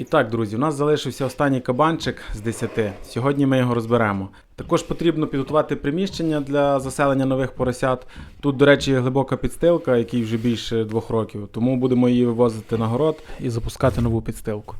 І так, друзі, у нас залишився останній кабанчик з 10. Сьогодні ми його розберемо. Також потрібно підготувати приміщення для заселення нових поросят. Тут, до речі, глибока підстилка, якій вже більше двох років, тому будемо її вивозити на город і запускати нову підстилку.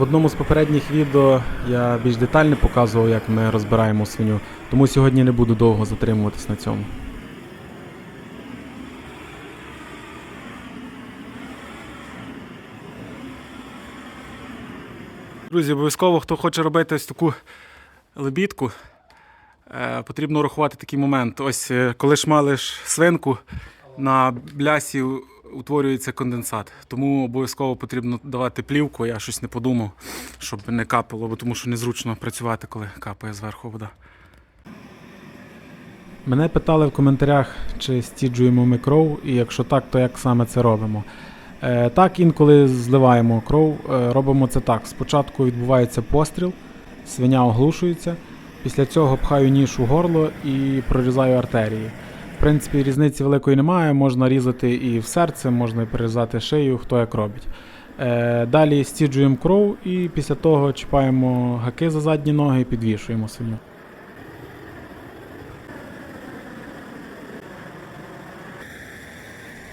В одному з попередніх відео я більш детально показував, як ми розбираємо свиню, тому сьогодні не буду довго затримуватись на цьому. Друзі, обов'язково, хто хоче робити ось таку лебідку, е, потрібно рахувати такий момент. Ось е, коли шмалиш свинку, на блясі утворюється конденсат. Тому обов'язково потрібно давати плівку. Я щось не подумав, щоб не капало, бо тому що незручно працювати, коли капає зверху вода. Мене питали в коментарях, чи стіджуємо ми кров, і якщо так, то як саме це робимо. Е, так, інколи зливаємо кров. Е, робимо це так. Спочатку відбувається постріл, свиня оглушується. Після цього пхаю ніж у горло і прорізаю артерії. В принципі, різниці великої немає, можна різати і в серце, можна і перерізати шию, хто як робить. Е, далі стіджуємо кров і після того чіпаємо гаки за задні ноги і підвішуємо свиню.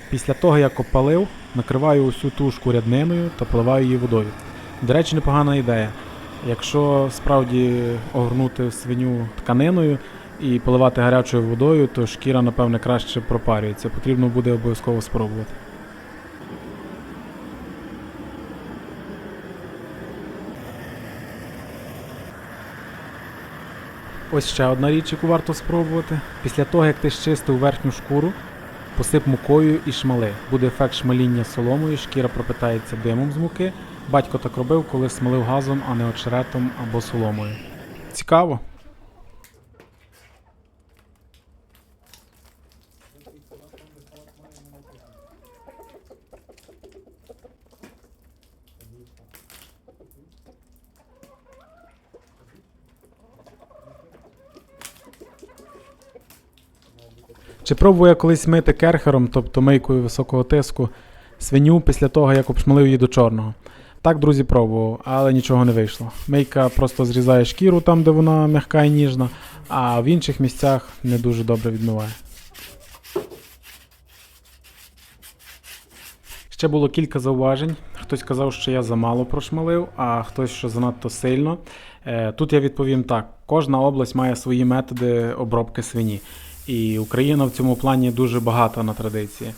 Після того, як опалив, накриваю усю тушку рядниною та поливаю її водою. До речі, непогана ідея. Якщо справді огорнути свиню тканиною і поливати гарячою водою, то шкіра, напевне, краще пропарюється. Потрібно буде обов'язково спробувати. Ось ще одна річ, яку варто спробувати. Після того, як ти щистив верхню шкуру, посип мукою і шмали. Буде ефект шмаління соломою, шкіра пропитається димом з муки. Батько так робив, коли смалив газом, а не очеретом або соломою. Цікаво. Чи пробував я колись мити керхером, тобто мийкою високого тиску, свиню після того, як обшмалив її до чорного? Так, друзі, пробував, але нічого не вийшло. Мийка просто зрізає шкіру там, де вона м'яка і ніжна, а в інших місцях не дуже добре відмиває. Ще було кілька зауважень. Хтось казав, що я замало прошмалив, а хтось, що занадто сильно. Е, Тут я відповім так: кожна область має свої методи обробки свині. І Україна в цьому плані дуже багата на традиції.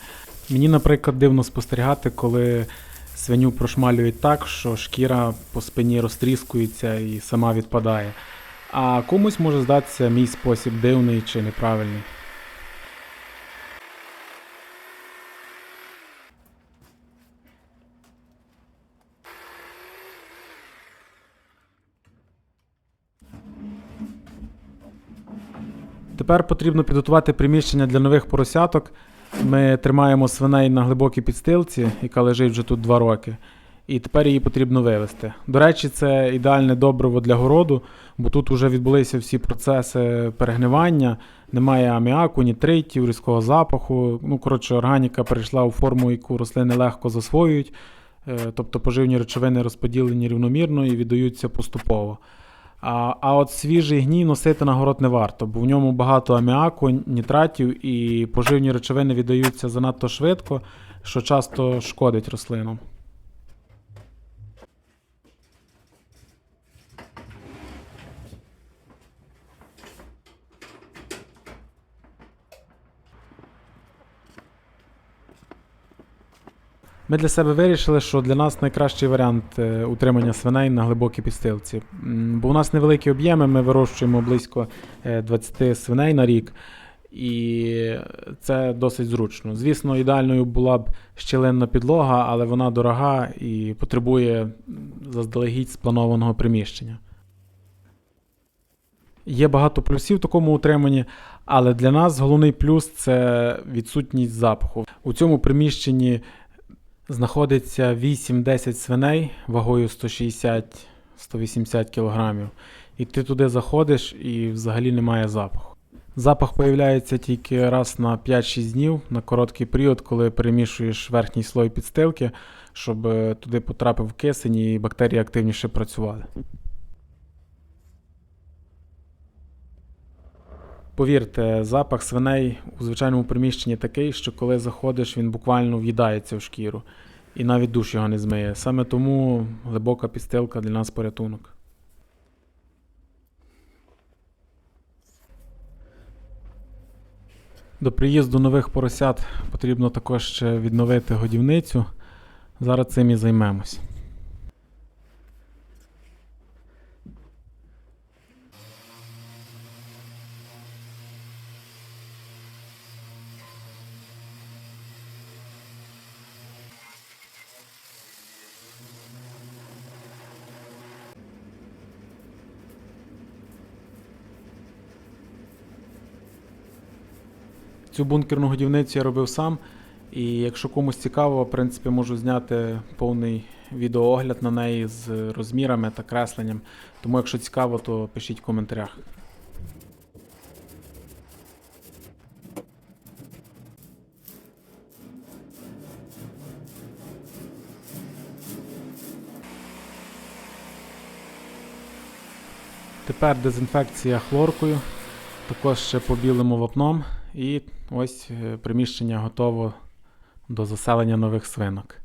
Мені, наприклад, дивно спостерігати, коли свиню прошмалюють так, що шкіра по спині розтріскується і сама відпадає. А комусь може здатися мій спосіб дивний чи неправильний. Тепер потрібно підготувати приміщення для нових поросяток. Ми тримаємо свиней на глибокій підстилці, яка лежить вже тут 2 роки. І тепер її потрібно вивезти. До речі, це ідеальне добриво для городу, бо тут вже відбулися всі процеси перегнивання, немає аміаку, нітритів, різкого запаху. Ну, коротше, органіка перейшла у форму, яку рослини легко засвоюють. Е, Тобто поживні речовини розподілені рівномірно і віддаються поступово. А, а от свіжий гній носити на город не варто, бо в ньому багато аміаку, нітратів і поживні речовини віддаються занадто швидко, що часто шкодить рослинам. Ми для себе вирішили, що для нас найкращий варіант е, утримання свиней на глибокій підстилці. Бо у нас невеликі об'єми, ми вирощуємо близько е, 20 свиней на рік. і це досить зручно. Звісно, ідеальною була б щілинна підлога, але вона дорога і потребує заздалегідь спланованого приміщення. Є багато плюсів в такому утриманні, але для нас головний плюс це відсутність запаху. У цьому приміщенні знаходиться 8-10 свиней вагою 160-180 кг. І ти туди заходиш і взагалі немає запаху. Запах появляється тільки раз на 5-6 днів на короткий період, коли перемішуєш верхній слой підстилки, щоб е, туди потрапив кисень і бактерії активніше працювали. Повірте, запах свиней у звичайному приміщенні такий, що коли заходиш, він буквально в'їдається в шкіру. І навіть душ його не змиє. Саме тому глибока підстилка для нас порятунок. До приїзду нових поросят потрібно також ще відновити годівницю. Зараз цим і займемось. Цю бункерну годівницю я робив сам. І якщо комусь цікаво, в принципі, можу зняти повний відеоогляд на неї з розмірами та кресленням. Тому, якщо цікаво, то пишіть в коментарях. Тепер дезінфекція хлоркою. Також ще побілимо вапном. І ось е, приміщення готово до заселення нових свинок.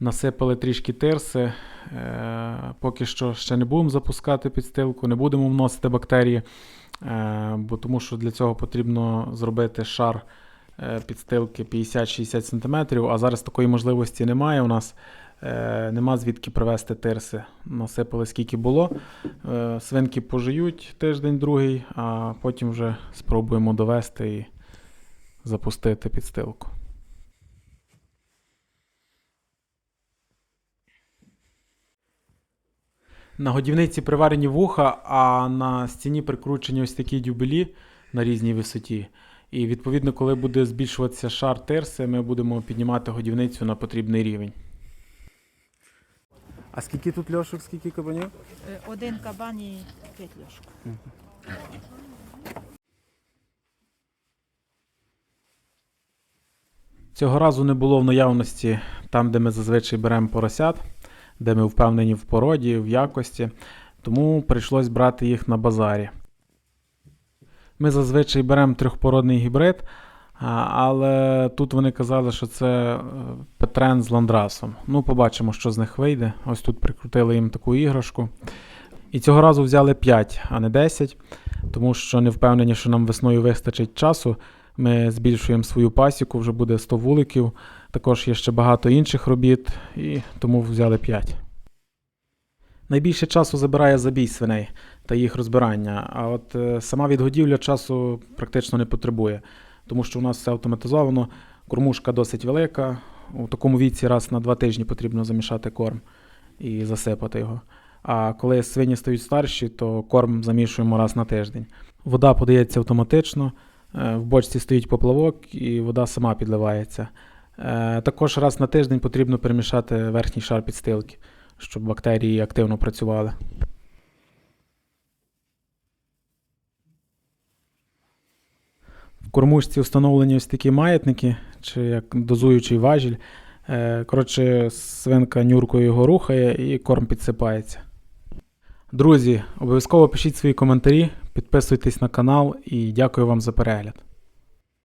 Насипали трішки тирси. Е, поки що ще не будемо запускати підстилку, не будемо вносити бактерії, е, бо тому що для цього потрібно зробити шар підстилки 50-60 см, а зараз такої можливості немає у нас. Е, нема звідки привезти тирси. Насипали скільки було. Е, свинки пожиють тиждень-другий, а потім вже спробуємо довести і запустити підстилку. На годівниці приварені вуха, а на стіні прикручені ось такі дюбелі на різній висоті. І відповідно, коли буде збільшуватися шар тирси, ми будемо піднімати годівницю на потрібний рівень. А скільки тут льошок, скільки кабанів? Е, Один кабан і п'ять льошок. Цього разу не було в наявності там, де ми зазвичай беремо поросят, де ми впевнені в породі, в якості, тому прийшлось брати їх на базарі. Ми зазвичай беремо трьохпородний гібрид, але тут вони казали, що це е, Петрен з ландрасом. Ну, побачимо, що з них вийде. Ось тут прикрутили їм таку іграшку. І цього разу взяли 5, а не 10, тому що не впевнені, що нам весною вистачить часу. Ми збільшуємо свою пасіку, вже буде 100 вуликів. Також є ще багато інших робіт, і тому взяли 5. Найбільше часу забирає забій свиней та їх розбирання. А от е, сама відгодівля часу практично не потребує, тому що у нас все автоматизовано, кормушка досить велика. У такому віці раз на два тижні потрібно замішати корм і засипати його. А коли свині стають старші, то корм замішуємо раз на тиждень. Вода подається автоматично. Е, В бочці стоїть поплавок і вода сама підливається. Е, Також раз на тиждень потрібно перемішати верхній шар підстилки, щоб бактерії активно працювали. В кормушці встановлені ось такі маятники, чи як дозуючий важіль. Е, Коротше, свинка нюркою його рухає і корм підсипається. Друзі, обов'язково пишіть свої коментарі, підписуйтесь на канал і дякую вам за перегляд.